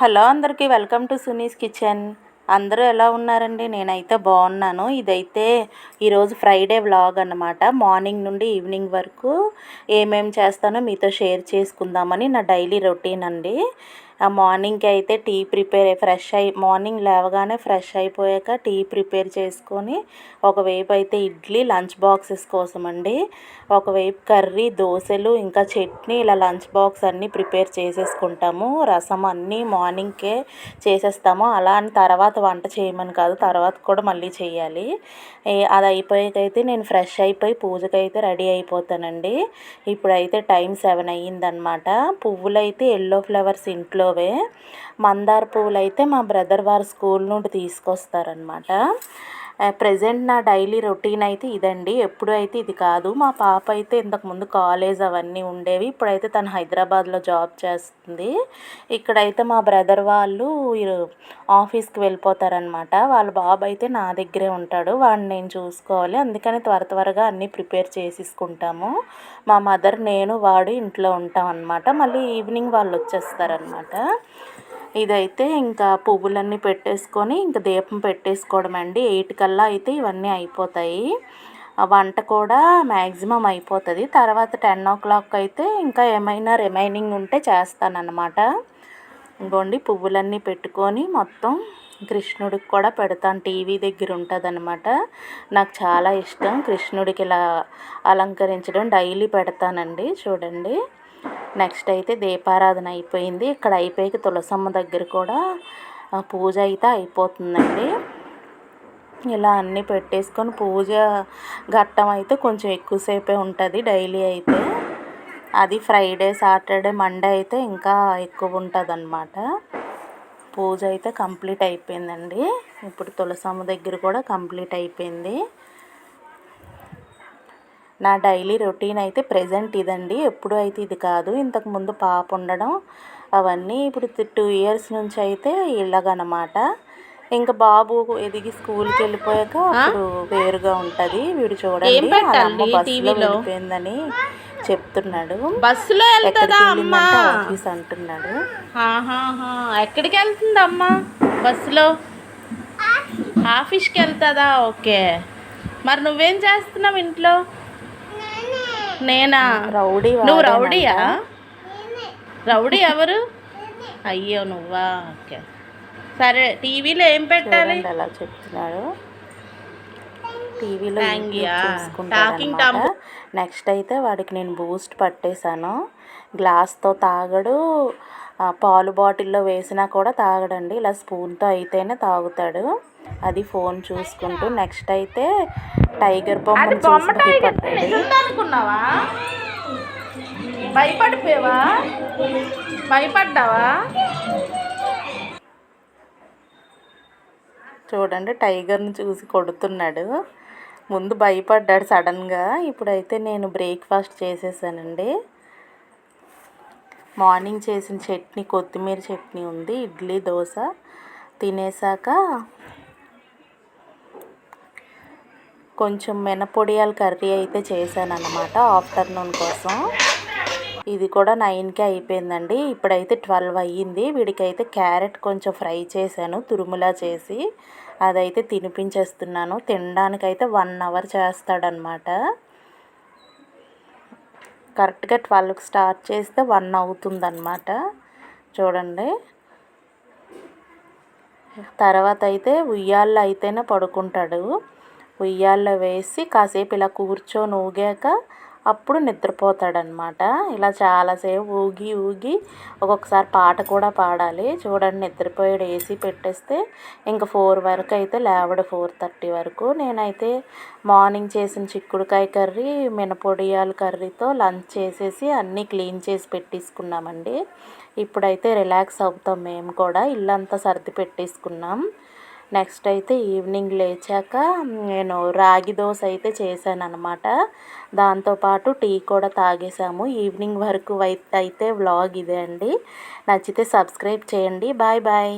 Hello అందరికీ welcome to Suni's kitchen. అందరూ ఎలా ఉన్నారండి? నేనైతే బాగున్నాను. ఇదైతే ఈరోజు ఫ్రైడే వ్లాగ్ అన్నమాట. మార్నింగ్ నుండి ఈవినింగ్ వరకు ఏమేమి చేస్తానో మీతో షేర్ చేసుకుందామని నా డైలీ రొటీన్ అండి. మార్నింగ్కి అయితే టీ ప్రిపేర్ ఫ్రెష్ అయి మార్నింగ్ లేవగానే ఫ్రెష్ అయిపోయాక టీ ప్రిపేర్ చేసుకొని ఒకవైపు అయితే ఇడ్లీ లంచ్ బాక్సెస్ కోసం అండి ఒకవైపు కర్రీ దోశలు ఇంకా చట్నీ ఇలా లంచ్ బాక్స్ అన్నీ ప్రిపేర్ చేసేసుకుంటాము. రసం అన్నీ మార్నింగ్కే చేసేస్తాము. అలా అని తర్వాత వంట చేయమని కాదు తర్వాత కూడా మళ్ళీ చేయాలి. అది అయిపోయాకైతే నేను ఫ్రెష్ అయిపోయి పూజకైతే రెడీ అయిపోతానండి. ఇప్పుడైతే టైం సెవెన్ అయ్యిందనమాట పువ్వులైతే ఎల్లో ఫ్లవర్స్ ఇంట్లో ఇంట్లోవే మందార పువ్వులు అయితే మా బ్రదర్ వారు స్కూల్ నుండి తీసుకొస్తారనమాట ప్రజెంట్ నా డైలీ రొటీన్ అయితే ఇదండి. ఎప్పుడు అయితే ఇది కాదు. మా పాప అయితే ఇంతకుముందు కాలేజ్ అవన్నీ ఉండేవి. ఇప్పుడైతే తను హైదరాబాద్లో జాబ్ చేస్తుంది. ఇక్కడైతే మా బ్రదర్ వాళ్ళు ఆఫీస్కి వెళ్ళిపోతారనమాట వాళ్ళ బాబు అయితే నా దగ్గరే ఉంటాడు. వాడిని నేను చూసుకోవాలి. అందుకని త్వర త్వరగా అన్నీ ప్రిపేర్ చేసేసుకుంటాము. మా మదర్ నేను వాడు ఇంట్లో ఉంటాం అనమాట మళ్ళీ ఈవినింగ్ వాళ్ళు వచ్చేస్తారనమాట ఇదైతే ఇంకా పువ్వులన్నీ పెట్టేసుకొని ఇంకా దీపం పెట్టేసుకోవడం అండి ఎయిట్ కల్లా అయితే ఇవన్నీ అయిపోతాయి. వంట కూడా మ్యాక్సిమం అయిపోతుంది. తర్వాత టెన్ ఓ క్లాక్ అయితే ఇంకా ఏమైనా రిమైనింగ్ ఉంటే చేస్తానన్నమాట. ఇంకోండి పువ్వులన్నీ పెట్టుకొని మొత్తం కృష్ణుడికి కూడా పెడతాను. టీవీ దగ్గర ఉంటుంది అనమాట నాకు చాలా ఇష్టం కృష్ణుడికి ఇలా అలంకరించడం. డైలీ పెడతానండి. చూడండి. నెక్స్ట్ అయితే దీపారాధన అయిపోయింది. ఇక్కడ అయిపోయి తులసమ్మ దగ్గర కూడా పూజ అయితే అయిపోతుందండి. ఇలా అన్నీ పెట్టేసుకొని పూజ ఘట్టం అయితే కొంచెం ఎక్కువసేపే ఉంటుంది డైలీ అయితే. అది ఫ్రైడే సాటర్డే మండే అయితే ఇంకా ఎక్కువ ఉంటుంది అన్నమాట పూజ అయితే కంప్లీట్ అయిపోయిందండి. ఇప్పుడు తులసమ్మ దగ్గర కూడా కంప్లీట్ అయిపోయింది. నా డైలీ రొటీన్ అయితే ప్రజెంట్ ఇదండి. ఎప్పుడు అయితే ఇది కాదు. ఇంతకుముందు పాప ఉండడం అవన్నీ ఇప్పుడు టూ ఇయర్స్ నుంచి అయితే ఇలాగనమాట. ఇంకా బాబు ఎదిగి స్కూల్కి వెళ్ళిపోయాక అప్పుడు వేరుగా ఉంటుంది. వీడు చూడండి బస్సులో వెళ్ళిపోయిందని చెప్తున్నాడు. బస్సులో ఆఫీస్ అంటున్నాడు. ఎక్కడికి వెళ్తుంది అమ్మ బస్సులో? ఆఫీస్కి వెళ్తుందా? ఓకే. మరి నువ్వేం చేస్తున్నావు ఇంట్లో? నేనా? రౌడీ నువ్వు రౌడీయా? రౌడీ ఎవరు? అయ్యో నువ్వా? ఓకే. సరే టీవీలో ఏం పెట్టాలి? అలా చెప్తున్నాడు. టీవీలో టాకింగ్ నెక్స్ట్ అయితే వాడికి నేను బూస్ట్ పట్టేశాను. గ్లాస్తో తాగడు. పాలు బాటిల్లో వేసినా కూడా తాగడండి. ఇలా స్పూన్తో అయితేనే తాగుతాడు. అది ఫోన్ చూసుకుంటూ నెక్స్ట్ అయితే టైగర్ బొమ్మ అనుకున్నావా భయపడిపోయావా? భయపడ్డావా? చూడండి టైగర్ని చూసి కొడుతున్నాడు. ముందు భయపడ్డాడు సడన్గా. ఇప్పుడైతే నేను బ్రేక్ఫాస్ట్ చేసేసానండి. మార్నింగ్ చేసిన చట్నీ కొత్తిమీర చట్నీ ఉంది. ఇడ్లీ దోశ తినేసాక కొంచెం మినపొడియాల కర్రీ అయితే చేశాను అనమాట ఆఫ్టర్నూన్ కోసం. ఇది కూడా నైన్కే అయిపోయిందండి. ఇప్పుడైతే ట్వెల్వ్ అయ్యింది. వీడికైతే క్యారెట్ కొంచెం ఫ్రై చేశాను తురుములా చేసి. అదైతే తినిపించేస్తున్నాను. తినడానికైతే వన్ అవర్ చేస్తాడనమాట కరెక్ట్గా ట్వెల్వ్కి స్టార్ట్ చేస్తే వన్ అవుతుందన్నమాట. చూడండి. తర్వాత అయితే ఉయ్యాల్లో అయితేనే పడుకుంటాడు. ఉయ్యాల్లో వేసి కాసేపు ఇలా కూర్చొని ఊగాక అప్పుడు నిద్రపోతాడనమాట. ఇలా చాలాసేపు ఊగి ఊగి ఒక్కొక్కసారి పాట కూడా పాడాలి. చూడండి నిద్రపోయాడు ఏసీ పెట్టేస్తే ఇంకా ఫోర్ వరకు అయితే లేవడు ఫోర్ థర్టీ వరకు. నేనైతే మార్నింగ్ చేసిన చిక్కుడుకాయ కర్రీ మినపొడియాల కర్రీతో లంచ్ చేసేసి అన్నీ క్లీన్ చేసి పెట్టేసుకున్నామండి. ఇప్పుడైతే రిలాక్స్ అవుతాం మేము కూడా. ఇల్లంతా సర్ది పెట్టేసుకున్నాం. నెక్స్ట్ అయితే ఈవినింగ్ లేచాక నేను రాగి దోశ అయితే చేశాను అనమాట దాంతోపాటు టీ కూడా తాగేసాము ఈవినింగ్ వరకు అయితే వ్లాగ్ ఇదే అండి. నచ్చితే సబ్స్క్రైబ్ చేయండి. Bye bye.